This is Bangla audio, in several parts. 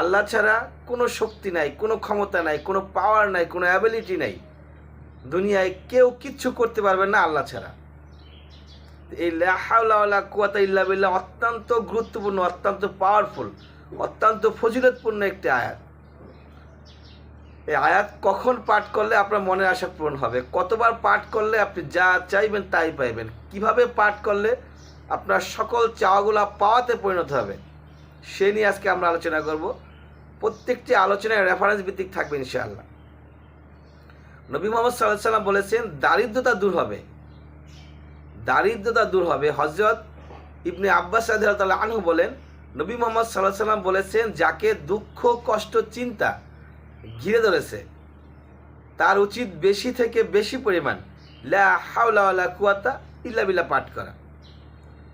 আল্লাহ ছাড়া কোনো শক্তি নাই, কোনো ক্ষমতা নাই, কোনো পাওয়ার নাই, কোনো অ্যাবিলিটি নাই। দুনিয়ায় কেউ কিচ্ছু করতে পারবে না আল্লাহ ছাড়া। এই লা হাওলা কুয়াতা ইল্লা বিল্লাহ অত্যন্ত গুরুত্বপূর্ণ, অত্যন্ত পাওয়ারফুল অত্যন্ত ফজিলতপূর্ণ একটি আয়াত। এই আয়াত কখন পাঠ করলে আপনার মনের আশা পূরণ হবে? কতবার পাঠ করলে আপনি যা চাইবেন তাই পাইবেন? কীভাবে পাঠ করলে আপনার সকল চাওয়াগুলো পাওয়াতে পরিণত হবে? সে নিয়ে আজকে আমরা আলোচনা করব। প্রত্যেকটি আলোচনায় রেফারেন্স ভিত্তিক থাকবে ইনশাআল্লাহ। নবী মোহাম্মদ সাল্লাহ সাল্লাম বলেছেন, দারিদ্রতা দূর হবে। দারিদ্রতা দূর হবে। হজরত ইবনে আব্বাস আনহু বলেন, নবী মোহাম্মদ সাল্লাহ সাল্লাম বলেছেন, যাকে দুঃখ, কষ্ট, চিন্তা ঘিরে ধরেছে। তার উচিত বেশি থেকে বেশি পরিমাণ লা কুয়াতা ইল্লা পাঠ করা।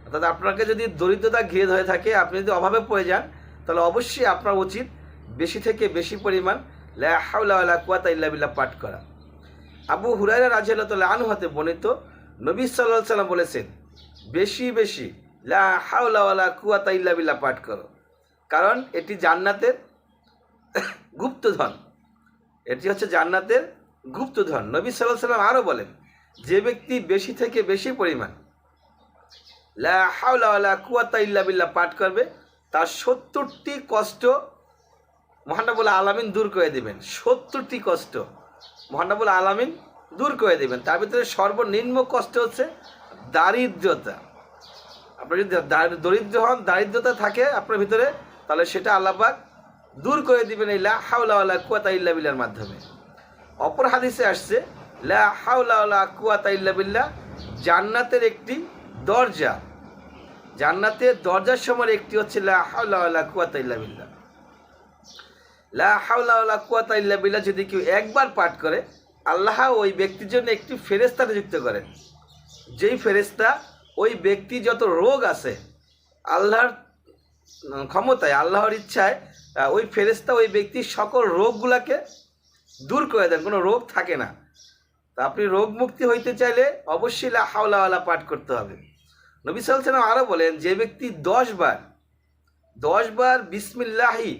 অর্থাৎ আপনাকে যদি দরিদ্রতা ঘিরে ধরে থাকে, আপনি যদি অভাবে পড়ে যান, তাহলে অবশ্যই আপনার উচিত বেশি থেকে বেশি পরিমাণ লা কুয়াতা ইল্লা পাঠ করা। আবু হুরাইরা রাজিয়াল্লাহ আনু হাতে বর্ণিত নবী সাল্লাহ সাল্লাম বলেছেন, বেশি বেশি লা হাওলা কুয়াতা ইল্লা বিল্লা পাঠ করো। কারণ এটি জান্নাতের গুপ্তধন। এটি হচ্ছে জান্নাতের গুপ্তধন। নবী সাল্লাহ সাল্লাম আরও বলেন, যে ব্যক্তি বেশি থেকে বেশি পরিমাণ লা ইল্লা পাঠ করবে, তার সত্তরটি কষ্ট মহানবুল আলামিন দূর করে দেবেন। সত্তরটি কষ্ট মহানবুল আলামিন দূর করে দেবেন। তার ভিতরে সর্বনিম্ন কষ্ট হচ্ছে দারিদ্রতা। আপনার যদি দার- দরিদ্র হন, দারিদ্রতা থাকে আপনার ভিতরে, তাহলে সেটা আল্লাপাক দূর করে দিবেন এই লা হাওলা কুয়াতা ইল্লা বিল্লার মাধ্যমে। অপর হাদিসে আসছে, লা ওয়ালা কুয়াতা ইল্লা বিল্লা জান্নাতের একটি দরজা। জান্নাতের দরজার সময় একটি হচ্ছে লা ওয়ালা কুয়াতা ইল্লা বিল্লাহ। লা ওয়ালা কুয়াতা ইল্লা বিল্লাহ যদি কেউ একবার পাঠ করে, আল্লাহ ওই ব্যক্তির জন্য একটি ফেরেস্তা নিযুক্ত করেন। যেই ফেরেস্তা ওই ব্যক্তি যত রোগ আছে, আল্লাহর ক্ষমতায়, আল্লাহর ইচ্ছায় ওই ফেরেস্তা ওই ব্যক্তির সকল রোগগুলাকে দূর করে দেন, কোনো রোগ থাকে না। তা আপনি রোগ মুক্তি হইতে চাইলে অবশ্যই হাওলাওয়ালা পাঠ করতে হবে। নবী সাল্লাম আরও বলেন, যে ব্যক্তি দশ বার দশ বার বিসমিল্লাহি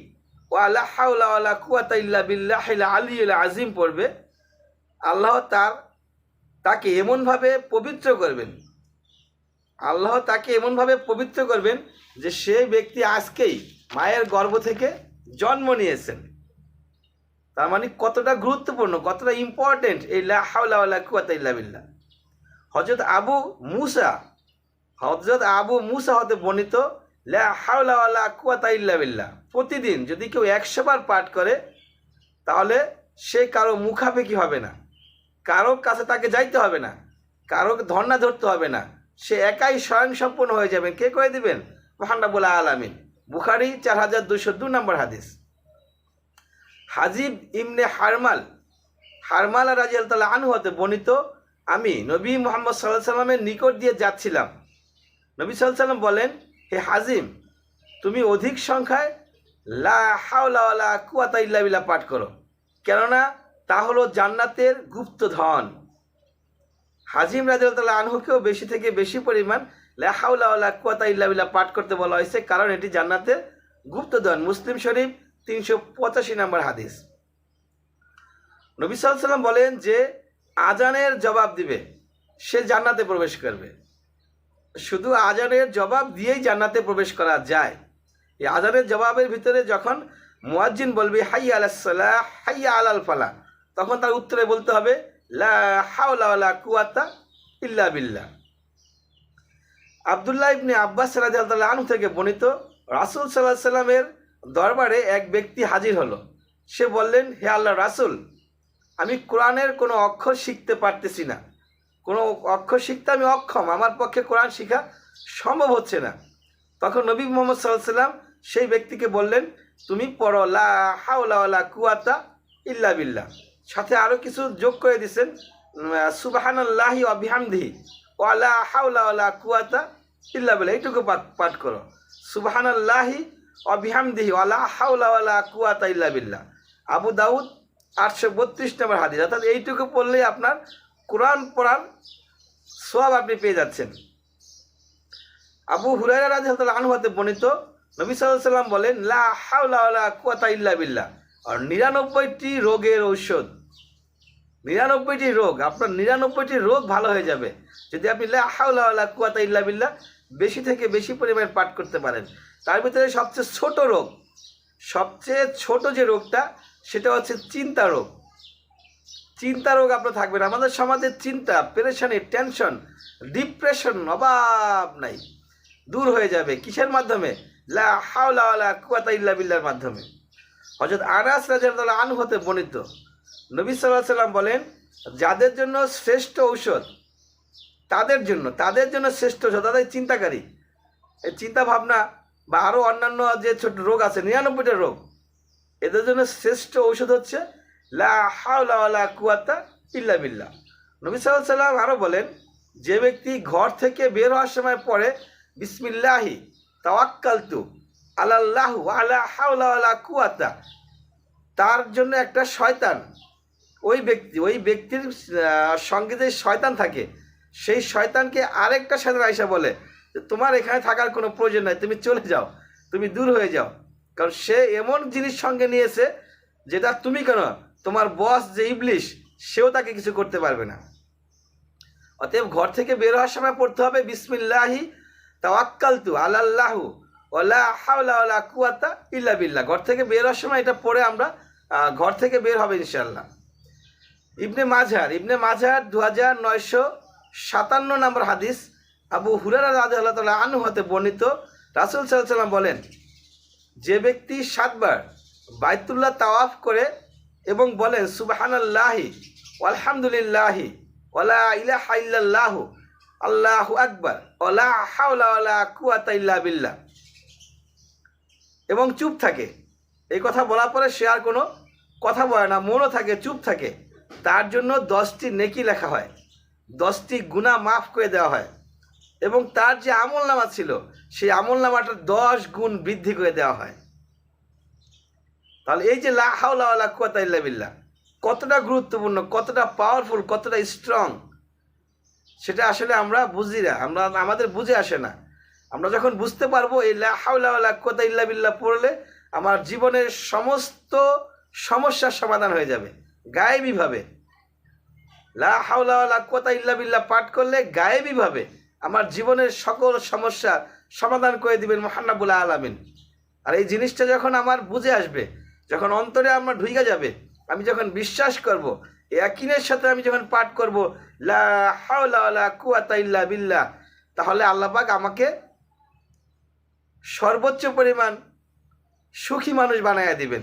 ও আল্লাহ হাওলাওয়ালা কুয়াতা ইল্লা বিল্লাহিল আলিউল আজিম পড়বে, আল্লাহ তার, তাকে এমনভাবে পবিত্র করবেন আল্লাহ তাকে এমনভাবে পবিত্র করবেন যে সেই ব্যক্তি আজকেই মায়ের গর্ভ থেকে জন্ম নিয়েছেন। তার মানে কতটা গুরুত্বপূর্ণ, কতটা ইম্পর্টেন্ট এই লা হাওলা কুয়াতা ইল্লা বিল্লাহ। হজরত আবু মুসা হজরত আবু মুসা হতে বর্ণিত, লা হাওলা কুয়াতা ইল্লা বিল্লাহ। প্রতিদিন যদি কেউ একশো বার পাঠ করে, তাহলে সে কারও মুখাপেক্ষি হবে না। কারও কাছে তাকে যাইতে হবে না। কারও ধর্ণা ধরতে হবে না। সে একাই স্বয়ংসম্পূর্ণ হয়ে যাবেন। কে করে দিবেন? মহান্নাবুল আলামিন। বুখারি চার হাজার দুশো দু নম্বর হাদিস। হাজিব ইমনে হারমাল হারমাল রাজিয়াল তাল্লাহ আনহু হতে বর্ণিত, আমি নবী মোহাম্মদ সাল্লাহ সাল্লামের নিকট দিয়ে যাচ্ছিলাম। নবী সাল্লাহ সাল্লাম বলেন, হে হাজিম তুমি অধিক সংখ্যায় লা হাওলা কুয়াতা ইল্লা পাঠ করো। কেননা তা হলো জান্নাতের গুপ্তধন হাজিম রাজিউল্লাহ আনহুকেও বেশি থেকে বেশি পরিমাণ লেহাউলা কুয়াতা ইল্লা বিল্লাহ পাঠ করতে বলা হয়েছে, কারণ এটি জান্নাতের গুপ্তধন। মুসলিম শরীফ তিনশো পঁচাশি নম্বর হাদিস। নবী সাল্লাম বলেন যে আজানের জবাব দিবে, সে জান্নাতে প্রবেশ করবে। শুধু আজানের জবাব দিয়েই জান্নাতে প্রবেশ করা যায়। এই আজানের জবাবের ভিতরে যখন মুয়াজ্জিন বলবে, হাইয়া আলাহ হাইয়া আলাল ফালা তখন তার উত্তরে বলতে হবে লা ইল্লা আবদুল্লাহ ইবনে আব্বাস আনহু থেকে বর্ণিত রাসূল আলাইহি সাল্লামের দরবারে এক ব্যক্তি হাজির হলো। সে বললেন, হে আল্লাহ রাসূল, আমি কোরআনের কোনো অক্ষর শিখতে পারতেছি না। কোনো অক্ষর শিখতে আমি অক্ষম, আমার পক্ষে কোরআন শেখা সম্ভব হচ্ছে না। তখন নবী মোহাম্মদ সাল্লাহ সাল্লাম সেই ব্যক্তিকে বললেন, তুমি পড়ো, লা হাওলা কুয়াতা ইল্লা বিল্লাহ। সাথে আরও কিছু যোগ করে দিছেন সুবাহানাল্লাহি অবিহামদিহি ওয়ালা হাওলা ওয়ালা কুয়াতা ইল্লা বিল্লাহ, এইটুকু পাঠ করো। সুবাহানাল্লাহি অবিহামদিহি ওয়ালা হাওলা ওয়ালা কুয়াতা ইল্লা বিল্লাহ। আবু দাউদ আটশো বত্রিশ নম্বর হাদিস, অর্থাৎ এইটুকু পড়লেই আপনার কোরআন পড়ার সব আপনি পেয়ে যাচ্ছেন। আবু হুরাইরা রাদিয়াল্লাহু আনহু হতে বর্ণিত, নবী সাল্লাম বলেন, লা হাওলা ওয়ালা কুওয়াতা ইল্লা বিল্লাহ। আর নিরানব্বইটি রোগের ঔষধ নিরানব্বইটি রোগ, আপনার নিরানব্বইটি রোগ ভালো হয়ে যাবে। যদি আপনি লা হাওলা ওয়ালা কুওয়াতা ইল্লা বিল্লাহ বেশি থেকে বেশি পরিমাণে পাঠ করতে পারেন। তার ভিতরে সবচেয়ে ছোট রোগ, সবচেয়ে ছোট যে রোগটা, সেটা হচ্ছে চিন্তা রোগ। চিন্তা রোগ আপনার থাকবে না। আমাদের সমাজে চিন্তা, পেরেশানি, টেনশন, ডিপ্রেশন, অভাব নাই। দূর হয়ে যাবে। কিসের মাধ্যমে? লা হাওলা কুওয়াতা ইল্লা বিল্লাহর মাধ্যমে। হযরত আনাস রাদিয়াল্লাহু আনহু হতে বর্ণিত। নবী আলাইহি সাল্লাম বলেন, যাদের জন্য শ্রেষ্ঠ ঔষধ, তাদের জন্য তাদের জন্য শ্রেষ্ঠ ঔষধ, তাদের চিন্তাকারী। এই চিন্তা ভাবনা বা আরও অন্যান্য যে ছোট রোগ আছে, নিরানব্বইটা রোগ, এদের জন্য শ্রেষ্ঠ ঔষধ হচ্ছে, লা হাওলা কুয়াতা ইল্লা বিল্লাহ। নবী আলাইহি সাল্লাম আরও বলেন, যে ব্যক্তি ঘর থেকে বের হওয়ার সময় পড়ে, বিসমিল্লাহি তাওয়াক্কালতু আলাল্লাহু আলা হাওলা কুয়াতা তার জন্য একটা শয়তান। ওই ব্যক্তি, ওই ব্যক্তির সঙ্গে যে শয়তান থাকে, সেই শয়তানকে আরেকটা শয়তান আইসা বলে যে, তোমার এখানে থাকার কোনো প্রয়োজন নাই, তুমি চলে যাও, তুমি দূর হয়ে যাও। কারণ সে এমন জিনিস সঙ্গে নিয়েছে, যেটা তুমি কেন, তোমার বস যে ইবলিশ, সেও তাকে কিছু করতে পারবে না। অতএব ঘর থেকে বের হওয়ার সময় পড়তে হবে, বিসমিল্লাহি তাওয়াক্কালতু আলাল্লাহু ওয়ালা হাওলা ওয়ালা কুওয়াতা ইল্লা বিল্লাহ। ঘর থেকে বের হওয়ার সময় এটা পড়ে আমরা ঘর থেকে বের হবে ইনশাল্লাহ ইবনে মাঝার ইবনে মাঝার দু হাজার নয়শো সাতান্ন নম্বর হাদিস আবু হুরারা রাজা আল্লাহ তালা আনু হতে বর্ণিত। রাসুল সাল্লাম বলেন, যে ব্যক্তি সাতবার বাইতুল্লাহ তাওয়াফ করে এবং বলেন সুবাহান সুবাহানাল্লাহি আলহামদুলিল্লাহি ওলা ইলাহা ইল্লাল্লাহু, আল্লাহু আকবার ওলা হাওলা ইল্লা বিল্লাহ। এবং চুপ থাকে। এই কথা বলার পরে সে আর কোনো কথা বলে না, মনও থাকে, চুপ থাকে। তার জন্য দশটি নেকি লেখা হয়। দশটি গুণা মাফ করে দেওয়া হয়। এবং তার যে আমল নামা ছিল, সেই আমল নামাটা দশ গুণ বৃদ্ধি করে দেওয়া হয়। তাহলে এই যে লা হাওলা ওয়ালা কুওয়াতা ইল্লা বিল্লাহ, কতটা গুরুত্বপূর্ণ, কতটা পাওয়ারফুল কতটা স্ট্রং সেটা আসলে আমরা বুঝি না। আমরা, আমাদের বুঝে আসে না। আমরা যখন বুঝতে পারব এই লা হাওলা ওয়ালা কুওয়াতা ইল্লা বিল্লাহ পড়লে, আমার জীবনের সমস্ত সমস্যার সমাধান হয়ে যাবে। গায়েবীভাবে লা হাওলা ওয়ালা কুওয়াতা ইল্লা বিল্লাহ পাঠ করলে গায়েবীভাবে আমার জীবনের সকল সমস্যার সমাধান করে দিবেন মহান্নাবুল্লাহ আলামিন। আর এই জিনিসটা যখন আমার বুঝে আসবে, যখন অন্তরে আমার ঢুইকা যাবে, আমি যখন বিশ্বাস করব একিনের সাথে আমি যখন পাঠ করব, লা হাওলা ওয়ালা কুওয়াতা ইল্লা বিল্লাহ, তাহলে আল্লাহ পাক আমাকে সর্বোচ্চ পরিমাণ সুখী মানুষ বানাইয়া দিবেন।